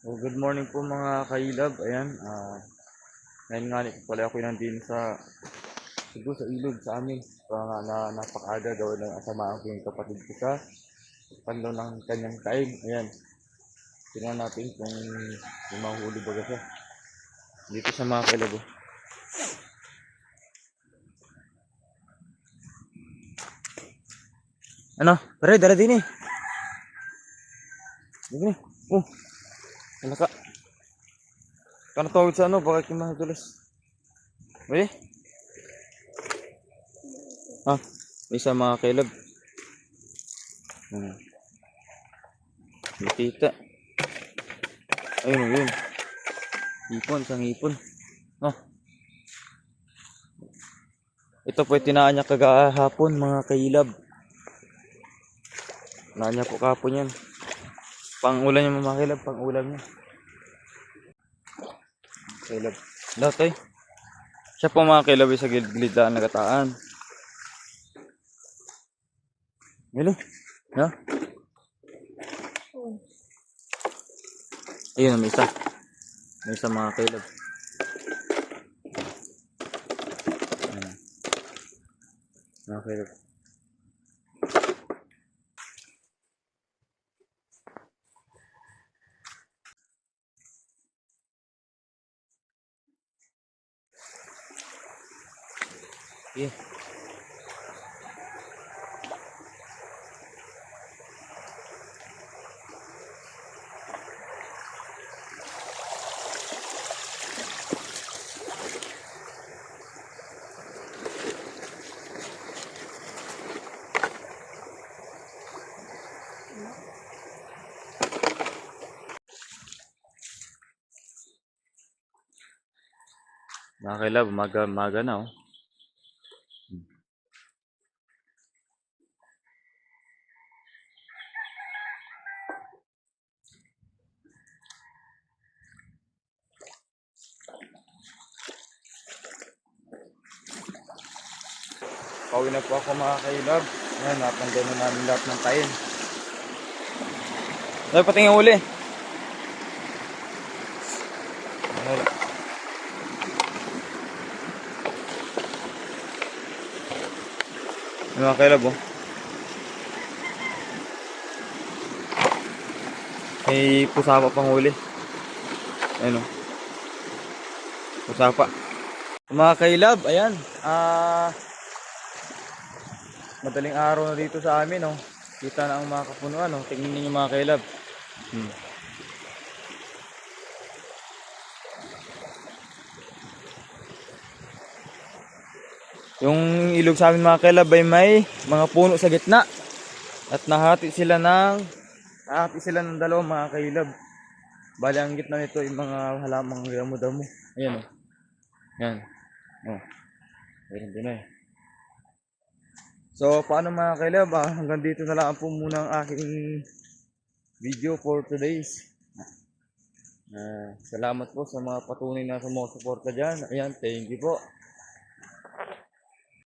Oh, good morning po mga kailab. Ayan, ah ngayon nga po pala ako nandito sa siguro sa ilog sa amin. Para nga na napakaaga gawa ng asamaan ko yung kapatid ko sa panlo ng kanyang taig. Ayan. Tingnan natin kung yung mahuli ba siya. Dito sa mga kailab. oh. Ano? Pare, dala din eh. Dito Oh. Ano ka? Kano tawag sa ano? Mga tulas? Pwede? Ah, isa mga kailab. Hmm. Nakita. Ayun, ayun. Ipon, isang ipon. Ah. Ito po tinaan niya kagahapon mga kailab. Tinaan niya po kahapon yan. Pang-ulam niya mga kailab, pang-ulam niya. Kailab. Dati. Siya po mga kailab sa gilid na nagataan. Milo. Ha? Ayun, may isa. May isa mga kailab. Ayan. Mga kailab. Yeah. Mga kailab, maga, maga na oh. Pauwi na po ako mga kailab. Ayan, natanggal na namin lahat ng tayin. Dahil pati nga uli. Wala. Yung mga kailab oh. May pusapa pang huli. Ayun oh. Pusapa. Mga kailab, ayan. Ah... madaling araw na dito sa amin, oh. Kita na ang mga kapunuan, oh. Tingnan niyo mga kailab. Hmm. Yung ilog sa amin mga kailab ay may mga puno sa gitna. At nahati sila ng nahati sila ng dalawang mga kailab. Bali ang gitna nito ay mga halamang damo-damo. Ayan, oh. Yan. Oh. Meron din eh. So, paano mga kailab, ah, hanggang dito na lang po muna ang aking video for today's. Ah, salamat po sa mga patunay na sumusuporta dyan. Ayan, thank you po.